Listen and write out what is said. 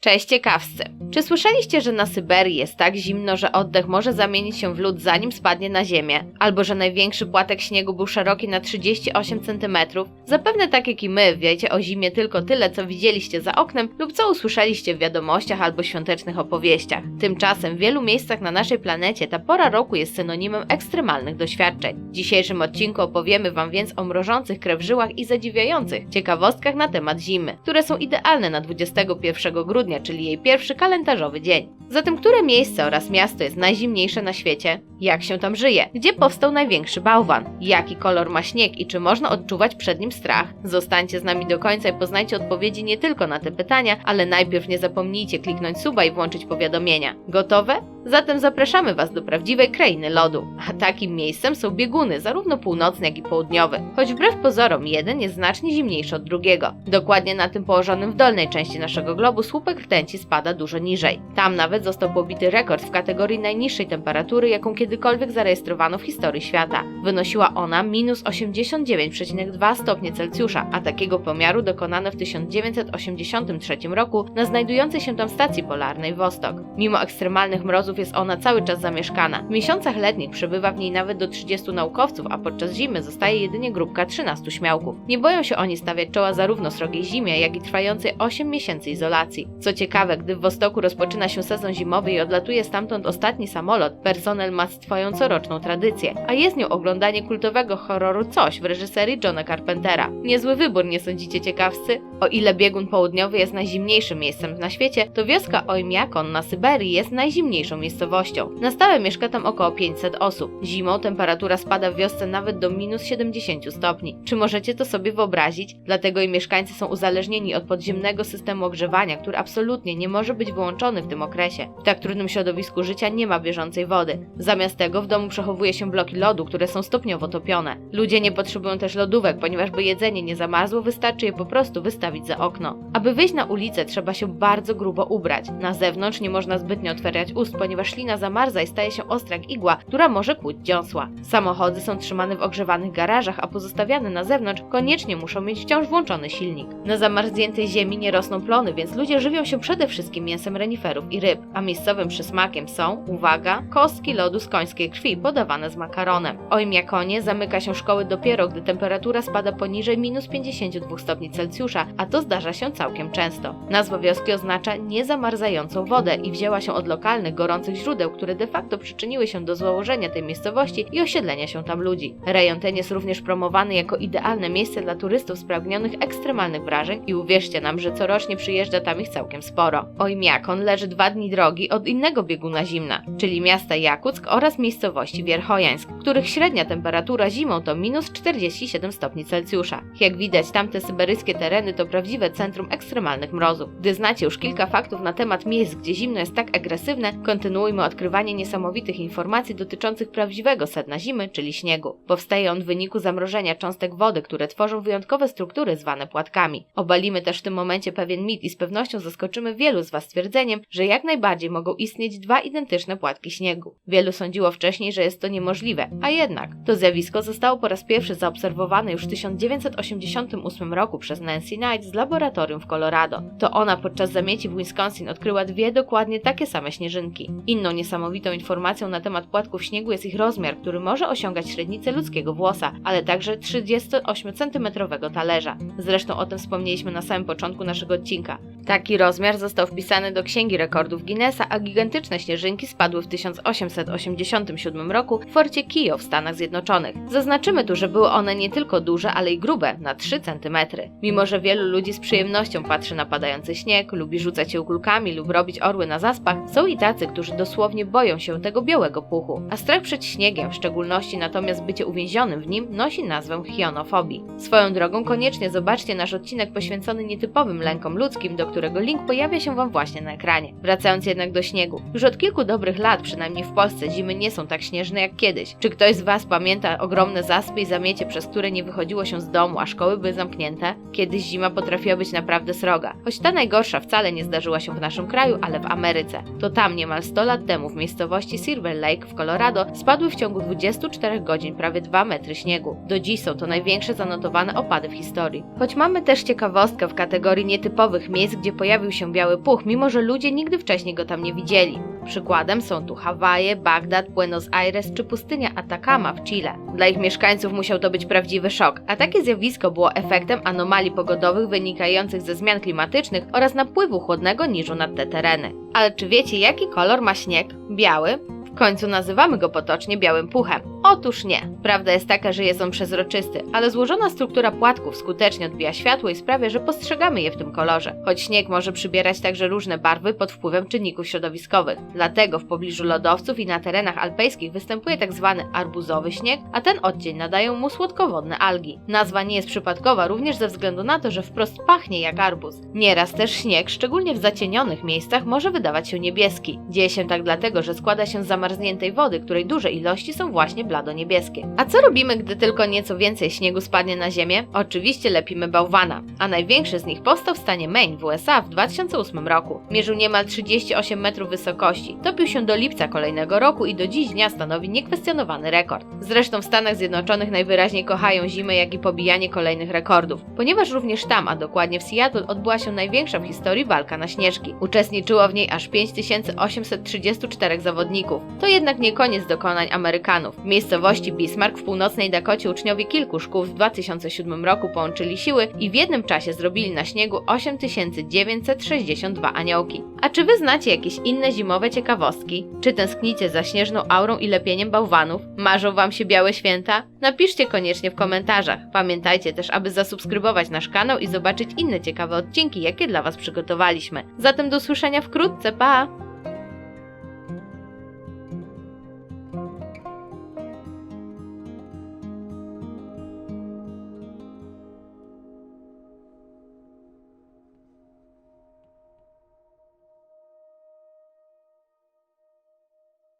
Cześć ciekawscy! Czy słyszeliście, że na Syberii jest tak zimno, że oddech może zamienić się w lód zanim spadnie na ziemię? Albo że największy płatek śniegu był szeroki na 38 cm? Zapewne tak jak i my wiecie o zimie tylko tyle, co widzieliście za oknem lub co usłyszeliście w wiadomościach albo świątecznych opowieściach. Tymczasem w wielu miejscach na naszej planecie ta pora roku jest synonimem ekstremalnych doświadczeń. W dzisiejszym odcinku opowiemy Wam więc o mrożących krew żyłach i zadziwiających ciekawostkach na temat zimy, które są idealne na 21 grudnia, czyli jej pierwszy kalendarzowy dzień. Zatem które miejsce oraz miasto jest najzimniejsze na świecie? Jak się tam żyje? Gdzie powstał największy bałwan? Jaki kolor ma śnieg i czy można odczuwać przed nim strach? Zostańcie z nami do końca i poznajcie odpowiedzi nie tylko na te pytania, ale najpierw nie zapomnijcie kliknąć suba i włączyć powiadomienia. Gotowe? Zatem zapraszamy Was do prawdziwej krainy lodu. A takim miejscem są bieguny, zarówno północny, jak i południowy. Choć wbrew pozorom jeden jest znacznie zimniejszy od drugiego. Dokładnie na tym położonym w dolnej części naszego globu słupek rtęci spada dużo niżej. Tam nawet został pobity rekord w kategorii najniższej temperatury, jaką kiedykolwiek zarejestrowano w historii świata. Wynosiła ona minus 89,2 stopnie Celsjusza, a takiego pomiaru dokonano w 1983 roku na znajdującej się tam stacji polarnej Wostok. Mimo ekstremalnych mrozów jest ona cały czas zamieszkana. W miesiącach letnich przybywa w niej nawet do 30 naukowców, a podczas zimy zostaje jedynie grupka 13 śmiałków. Nie boją się oni stawiać czoła zarówno srogiej zimie, jak i trwającej 8 miesięcy izolacji. Co ciekawe, gdy w Wostoku rozpoczyna się sezon zimowy i odlatuje stamtąd ostatni samolot, personel ma swoją coroczną tradycję, a jest nią oglądanie kultowego horroru Coś w reżyserii Johna Carpentera. Niezły wybór, nie sądzicie ciekawscy? O ile biegun południowy jest najzimniejszym miejscem na świecie, to wioska Oymyakon na Syberii jest najzimniejszą miejscowością. Na stałe mieszka tam około 500 osób. Zimą temperatura spada w wiosce nawet do minus 70 stopni. Czy możecie to sobie wyobrazić? Dlatego i mieszkańcy są uzależnieni od podziemnego systemu ogrzewania, który absolutnie nie może być wyłączony w tym okresie. W tak trudnym środowisku życia nie ma bieżącej wody. Zamiast tego w domu przechowuje się bloki lodu, które są stopniowo topione. Ludzie nie potrzebują też lodówek, ponieważ by jedzenie nie zamarzło, wystarczy je po prostu wystawić za okno. Aby wyjść na ulicę, trzeba się bardzo grubo ubrać. Na zewnątrz nie można zbytnio otwierać ust, ponieważ ślina zamarza i staje się ostra jak igła, która może kłuć dziąsła. Samochody są trzymane w ogrzewanych garażach, a pozostawiane na zewnątrz koniecznie muszą mieć wciąż włączony silnik. Na zamarzniętej ziemi nie rosną plony, więc ludzie żywią się przede wszystkim mięsem reniferów i ryb, a miejscowym przysmakiem są, uwaga, kostki lodu z końskiej krwi podawane z makaronem. O Imiakonie zamyka się szkoły dopiero, gdy temperatura spada poniżej minus 52 stopni Celsjusza, a to zdarza się całkiem często. Nazwa wioski oznacza niezamarzającą wodę i wzięła się od lokalnych, gorących źródeł, które de facto przyczyniły się do założenia tej miejscowości i osiedlenia się tam ludzi. Rejon ten jest również promowany jako idealne miejsce dla turystów spragnionych ekstremalnych wrażeń i uwierzcie nam, że corocznie przyjeżdża tam ich całkiem sporo. Ojmiakon leży dwa dni drogi od innego bieguna zimna, czyli miasta Jakuck oraz miejscowości Wierchojańsk, których średnia temperatura zimą to minus 47 stopni Celsjusza. Jak widać, tamte syberyjskie tereny to prawdziwe centrum ekstremalnych mrozów. Gdy znacie już kilka faktów na temat miejsc, gdzie zimno jest tak agresywne, kontynuujmy odkrywanie niesamowitych informacji dotyczących prawdziwego sedna zimy, czyli śniegu. Powstaje on w wyniku zamrożenia cząstek wody, które tworzą wyjątkowe struktury zwane płatkami. Obalimy też w tym momencie pewien mit i z pewnością zaskoczymy wielu z Was twierdzeniem, że jak najbardziej mogą istnieć dwa identyczne płatki śniegu. Wielu sądziło wcześniej, że jest to niemożliwe, a jednak to zjawisko zostało po raz pierwszy zaobserwowane już w 1988 roku przez Nancy Knight z laboratorium w Colorado. To ona podczas zamieci w Wisconsin odkryła dwie dokładnie takie same śnieżynki. Inną niesamowitą informacją na temat płatków śniegu jest ich rozmiar, który może osiągać średnicę ludzkiego włosa, ale także 38-centymetrowego talerza. Zresztą o tym wspomnieliśmy na samym początku naszego odcinka. Taki rozmiar został wpisany do Księgi Rekordów Guinnessa, a gigantyczne śnieżynki spadły w 1887 roku w forcie Kijo w Stanach Zjednoczonych. Zaznaczymy tu, że były one nie tylko duże, ale i grube, na 3 cm. Mimo, że wielu ludzi z przyjemnością patrzy na padający śnieg, lubi rzucać się kulkami lub robić orły na zaspach, są i tacy, którzy dosłownie boją się tego białego puchu. A strach przed śniegiem, w szczególności natomiast bycie uwięzionym w nim, nosi nazwę chionofobii. Swoją drogą koniecznie zobaczcie nasz odcinek poświęcony nietypowym lękom ludzkim, do którego link pojawia się Wam właśnie na ekranie. Wracając jednak do śniegu. Już od kilku dobrych lat, przynajmniej w Polsce, zimy nie są tak śnieżne jak kiedyś. Czy ktoś z Was pamięta ogromne zaspy i zamiecie, przez które nie wychodziło się z domu, a szkoły były zamknięte? Kiedyś zima potrafiła być naprawdę sroga. Choć ta najgorsza wcale nie zdarzyła się w naszym kraju, ale w Ameryce. To tam niemal 100 lat temu w miejscowości Silver Lake w Colorado spadły w ciągu 24 godzin prawie 2 metry śniegu. Do dziś są to największe zanotowane opady w historii. Choć mamy też ciekawostkę w kategorii nietypowych miejsc, gdzie pojawił się biały puch, mimo że ludzie nigdy wcześniej go tam nie widzieli. Przykładem są tu Hawaje, Bagdad, Buenos Aires czy pustynia Atacama w Chile. Dla ich mieszkańców musiał to być prawdziwy szok, a takie zjawisko było efektem anomalii pogodowych wynikających ze zmian klimatycznych oraz napływu chłodnego niżu nad te tereny. Ale czy wiecie, jaki kolor ma śnieg? Biały? W końcu nazywamy go potocznie białym puchem. Otóż nie. Prawda jest taka, że jest on przezroczysty, ale złożona struktura płatków skutecznie odbija światło i sprawia, że postrzegamy je w tym kolorze. Choć śnieg może przybierać także różne barwy pod wpływem czynników środowiskowych. Dlatego w pobliżu lodowców i na terenach alpejskich występuje tak zwany arbuzowy śnieg, a ten odcień nadają mu słodkowodne algi. Nazwa nie jest przypadkowa również ze względu na to, że wprost pachnie jak arbuz. Nieraz też śnieg, szczególnie w zacienionych miejscach, może wydawać się niebieski. Dzieje się tak dlatego, że składa się z zamarzniętej wody, której duże ilości są właśnie blado-niebieskie. A co robimy, gdy tylko nieco więcej śniegu spadnie na ziemię? Oczywiście lepimy bałwana, a największy z nich powstał w stanie Maine w USA w 2008 roku. Mierzył niemal 38 metrów wysokości, topił się do lipca kolejnego roku i do dziś dnia stanowi niekwestionowany rekord. Zresztą w Stanach Zjednoczonych najwyraźniej kochają zimę, jak i pobijanie kolejnych rekordów, ponieważ również tam, a dokładnie w Seattle, odbyła się największa w historii walka na śnieżki. Uczestniczyło w niej aż 5834 zawodników. To jednak nie koniec dokonań Amerykanów. W miejscowości Bismarck w północnej Dakocie uczniowie kilku szkół w 2007 roku połączyli siły i w jednym czasie zrobili na śniegu 8962 aniołki. A czy wy znacie jakieś inne zimowe ciekawostki? Czy tęsknicie za śnieżną aurą i lepieniem bałwanów? Marzą wam się białe święta? Napiszcie koniecznie w komentarzach. Pamiętajcie też, aby zasubskrybować nasz kanał i zobaczyć inne ciekawe odcinki, jakie dla was przygotowaliśmy. Zatem do usłyszenia wkrótce, pa!